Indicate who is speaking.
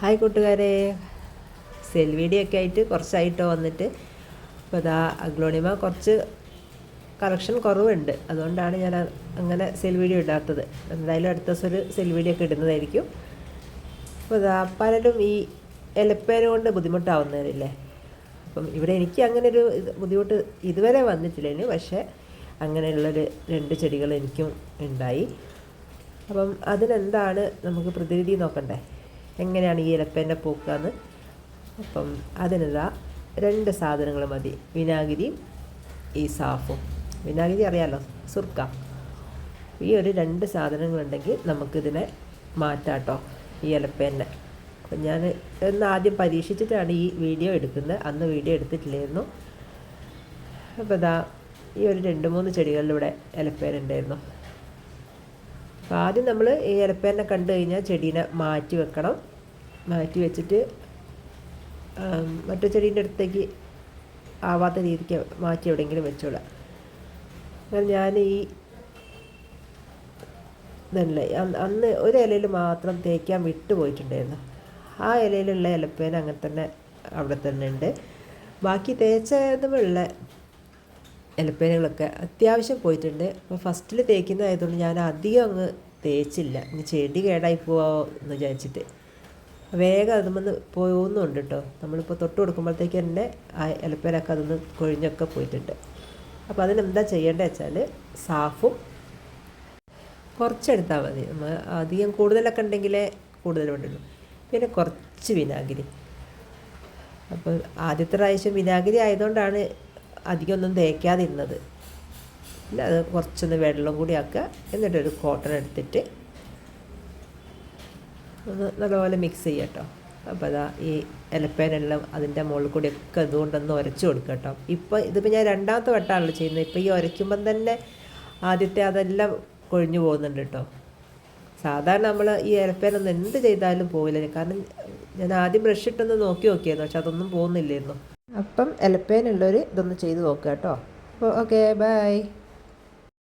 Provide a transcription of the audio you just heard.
Speaker 1: Hi കൂട്ടുകാരെ. Cell video ഒക്കെ ആയിട്ട് കുറച്ചായിട്ടോ വന്നിട്ട്. അപ്പോൾ ഇതാ അഗ്ലോണിമ കുറച്ച് കളക്ഷൻ കുറവുണ്ട്. അതുകൊണ്ടാണ് ഞാൻ അങ്ങനെ സെൽ വീഡിയോ ഇടാത്തത്. എന്തായാലും അടുത്ത ദിവസം ഒരു സെൽ വീഡിയോ ഒക്കെ ഇടുന്നതായിരിക്കും. അപ്പോൾ ഇതാ പലരും ഈ എലപ്പേന കൊണ്ട് ബുദ്ധിമുട്ടാവുന്നവരില്ലേ? അപ്പം ഇവിടെ എനിക്ക് അങ്ങനെ ഒരു ബുദ്ധിമുട്ട് ഇതുവരെ വന്നിട്ടില്ല ഇനി. പക്ഷേ അങ്ങനെയുള്ളൊരു രണ്ട് ചെടികൾ എനിക്കും ഉണ്ടായി. അപ്പം അതിനെന്താണ് നമുക്ക് പ്രതിവിധി നോക്കണ്ടേ? എങ്ങനെയാണ് ഈ ഇലപ്പേന്റെ പൂക്കാന്ന്? അപ്പം അതിനിതാ രണ്ട് സാധനങ്ങൾ മതി. വിനാഗിരിയും ഈ സാഫും. വിനാഗിരി അറിയാമല്ലോ സുർക്ക. ഈ ഒരു രണ്ട് സാധനങ്ങളുണ്ടെങ്കിൽ നമുക്കിതിനെ മാറ്റാട്ടോ ഈ ഇലപ്പേന്റെ അപ്പം ഞാൻ ഇന്ന് ആദ്യം പരീക്ഷിച്ചിട്ടാണ് ഈ വീഡിയോ എടുക്കുന്നത്. അന്ന് വീഡിയോ എടുത്തിട്ടില്ലായിരുന്നു. അപ്പോൾ ഇതാ ഈ ഒരു രണ്ട് മൂന്ന് ചെടികളിലൂടെ ഇലപ്പേനുണ്ടായിരുന്നു അപ്പോൾ ആദ്യം നമ്മൾ ഈ ഇലപ്പേനെ കണ്ടു കഴിഞ്ഞാൽ ചെടീനെ മാറ്റി വെക്കണം. മാറ്റി വെച്ചിട്ട് മറ്റു ചെടീന്റെ അടുത്തേക്ക് ആവാത്ത രീതിക്ക് മാറ്റി എവിടെയെങ്കിലും വെച്ചോളാം. അങ്ങനെ ഞാൻ ഈ ഇതല്ലേ അന്ന് ഒരു ഇലയിൽ മാത്രം തേക്കാൻ വിട്ടു പോയിട്ടുണ്ടായിരുന്നു. ആ ഇലയിലുള്ള ഇലപ്പേന അങ്ങനെ തന്നെ അവിടെ തന്നെ ഉണ്ട്. ബാക്കി തേച്ചതുമുള്ള ഇലപ്പേനുകളൊക്കെ അത്യാവശ്യം പോയിട്ടുണ്ട്. അപ്പോൾ ഫസ്റ്റിൽ തേക്കുന്നതായതുകൊണ്ട് ഞാൻ അധികം അങ്ങ് തേച്ചില്ല. ഇനി ചെടി കേടായി പോവോ എന്ന് വിചാരിച്ചിട്ട്. വേഗം അതുമൊന്ന് പോകുന്നുണ്ട് കേട്ടോ നമ്മളിപ്പോൾ തൊട്ട് കൊടുക്കുമ്പോഴത്തേക്ക് തന്നെ ആ ഇലപ്പേനൊക്കെ അതൊന്ന് കൊഴിഞ്ഞൊക്കെ പോയിട്ടുണ്ട്. അപ്പോൾ അതിനെന്താ ചെയ്യേണ്ടത് വെച്ചാൽ സാഫും കുറച്ചെടുത്താൽ മതി. നമ്മൾ അധികം കൂടുതലൊക്കെ ഉണ്ടെങ്കിലേ കൂടുതൽ വേണ്ടുള്ളൂ പിന്നെ കുറച്ച് വിനാഗിരി. അപ്പോൾ ആദ്യത്തെ പ്രാവശ്യം വിനാഗിരി ആയതുകൊണ്ടാണ് അധികം ഒന്നും തേക്കാതിരുന്നത് പിന്നെ അത് കുറച്ചൊന്ന് വെള്ളം കൂടി ആക്കുക. എന്നിട്ടൊരു കോട്ടൺ എടുത്തിട്ട് ഒന്ന് നല്ലപോലെ മിക്സ് ചെയ്യുക കേട്ടോ. അപ്പോൾ അതാ ഈ ഇലപ്പേനെല്ലാം അതിന്റെ മുകളിൽ കൂടി ഒക്കെ ഇതുകൊണ്ടൊന്ന് ഉരച്ച് കൊടുക്കുക കേട്ടോ. ഇപ്പോൾ ഇതിപ്പോൾ ഞാൻ രണ്ടാമത്തെ വട്ടമാണല്ലോ ചെയ്യുന്നത്. ഇപ്പോൾ ഈ ഉരയ്ക്കുമ്പം തന്നെ ആദ്യത്തെ അതെല്ലാം കൊഴിഞ്ഞു പോകുന്നുണ്ട് കേട്ടോ. സാധാരണ നമ്മൾ ഈ ഇലപ്പേനൊന്നും എന്ത് ചെയ്താലും പോവില്ല. കാരണം ഞാൻ ആദ്യം ബ്രഷ് ഇട്ടൊന്ന് നോക്കി നോക്കിയായിരുന്നു. പക്ഷെ അതൊന്നും പോകുന്നില്ലായിരുന്നു അപ്പം എലപ്പേനുള്ളൊരു ഇതൊന്ന് ചെയ്ത് നോക്കുക കേട്ടോ. അപ്പോൾ ഓക്കെ ബൈ.